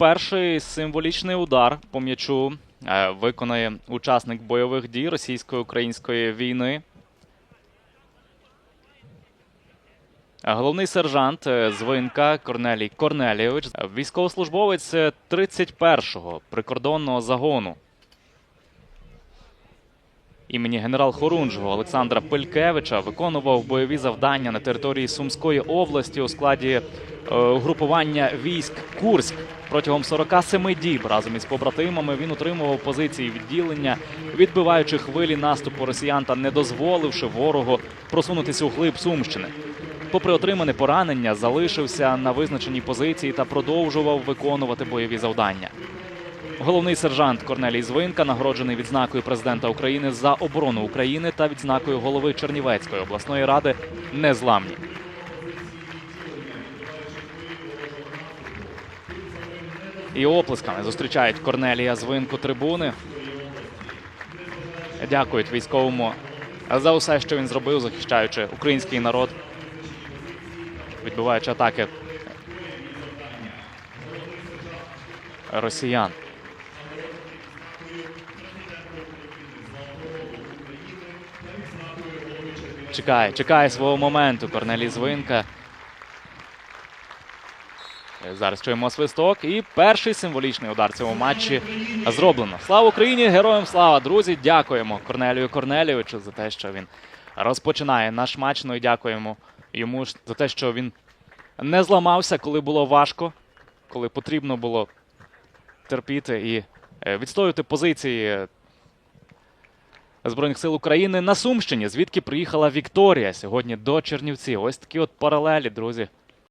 перший символічний удар по м'ячу е, виконає учасник бойових дій російсько-української війни. Головний сержант Звинка з воєнка Корнелій Корнелійович, е, військовослужбовець е, 31-го прикордонного загону імені генерал Хорунжого Олександра Пилькевича виконував бойові завдання на території Сумської області у складі е, угрупування військ Курськ. Протягом 47 діб разом із побратимами він утримував позиції відділення, відбиваючи хвилі наступу росіян та не дозволивши ворогу просунутися у глиб Сумщини. Попри отримане поранення, залишився на визначеній позиції та продовжував виконувати бойові завдання. Головний сержант Корнелій Звинка нагороджений відзнакою президента України за оборону України та відзнакою голови Чернівецької обласної ради незламні. І оплесками зустрічають Корнелія Звинку трибуни. Дякують військовому за усе, що він зробив, захищаючи український народ, відбиваючи атаки росіян. Чекає, чекає свого моменту Корнелій Звинка. Зараз чуємо свисток. І перший символічний удар цьому матчі зроблено. Слава Україні! Героям слава! Друзі! Дякуємо Корнелію Корнелійовичу за те, що він розпочинає наш матч. Ну і дякуємо йому за те, що він не зламався, коли було важко, коли потрібно було терпіти і відстоювати позиції е, Збройних сил України на Сумщині, звідки приїхала Вікторія сьогодні до Чернівців. Ось такі от паралелі, друзі.